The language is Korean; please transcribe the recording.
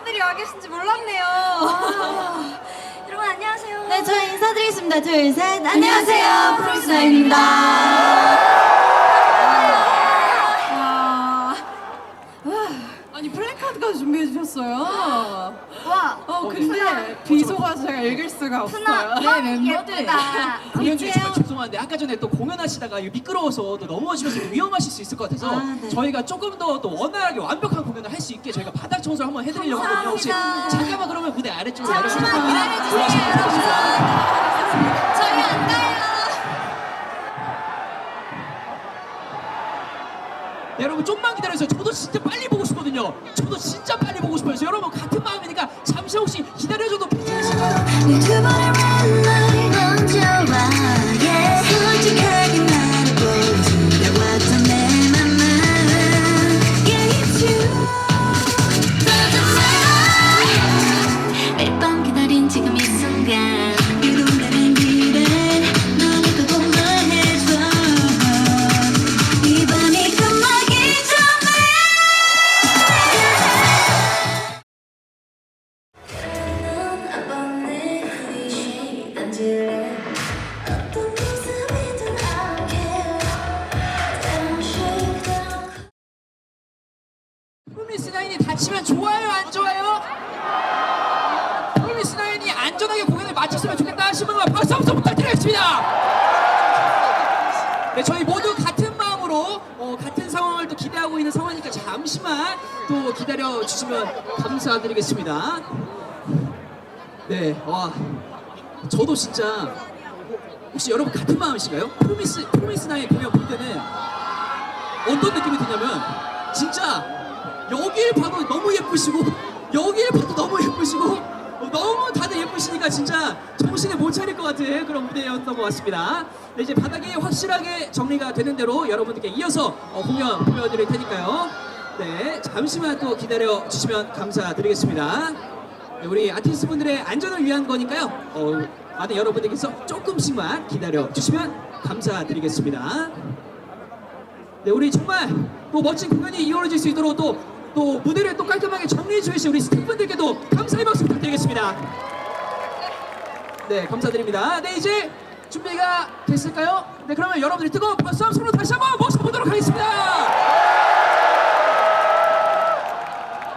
분들이 와 계신지 몰랐네요. 아. 여러분 안녕하세요. 네, 저 인사드리겠습니다. 둘, 셋. 안녕하세요. 프로이스나입니다. 주셨어요. 와, 어 근데 비소가 제가 읽을 수가 없어요. 네, 멤버들. 공연 중에 정말 죄송한데 아까 전에 또 공연하시다가 미끄러워서 또 넘어지면서 위험하실 수 있을 것 같아서 아, 네. 저희가 조금 더 또 원활하게 완벽한 공연을 할 수 있게 저희가 바닥 청소를 한번 해드리려고 하거든요. 혹시 감사합니다. 잠깐만 그러면 무대 아래쪽으로 잠시만 내려주시면 기다려주세요, 올라오시면 되겠습니다. 저희 안 가요. 네, 여러분 좀만 기다려주세요. 저도 진짜 빨리 보고 싶거든요. 저도 진짜 빨리 보고 싶어요. 여러분 같은 마음이니까 잠시 혹시 기다려줘도 괜찮으실까요? 프로미스 나인이 다치면 좋아요, 안 좋아요? 프로미스 나인이 안전하게 공연을 마쳤으면 좋겠다 하시는 분은 박수 한번 부탁드리겠습니다. 네, 저희 모두 같은 마음으로 어, 같은 상황을 또 기대하고 있는 상황이니까 잠시만 또 기다려 주시면 감사드리겠습니다. 네, 와, 저도 진짜 혹시 여러분 같은 마음이신가요? 프로미스 프로미스 나인 공연 볼 때는 어떤 느낌이 드냐면 진짜 여길 봐도 너무 예쁘시고 여길 봐도 너무 예쁘시고 어, 너무 다들 예쁘시니까 진짜 정신을 못 차릴 것 같은 그런 무대였던 것 같습니다. 네, 이제 바닥이 확실하게 정리가 되는 대로 여러분들께 이어서 어, 공연 보여드릴 테니까요. 네, 잠시만 또 기다려 주시면 감사드리겠습니다. 네, 우리 아티스트 분들의 안전을 위한 거니까요. 어, 많은 여러분들께서 조금씩만 기다려 주시면 감사드리겠습니다. 네, 우리 정말 또 멋진 공연이 이루어질 수 있도록 또, 또 무대를 또 깔끔하게 정리해 주신 우리 스태프분들께도 감사의 박수 부탁드리겠습니다. 네, 감사드립니다. 네, 이제 준비가 됐을까요? 네, 그러면 여러분들 뜨거운 박수 함 소로 다시 한번 모셔보도록 하겠습니다.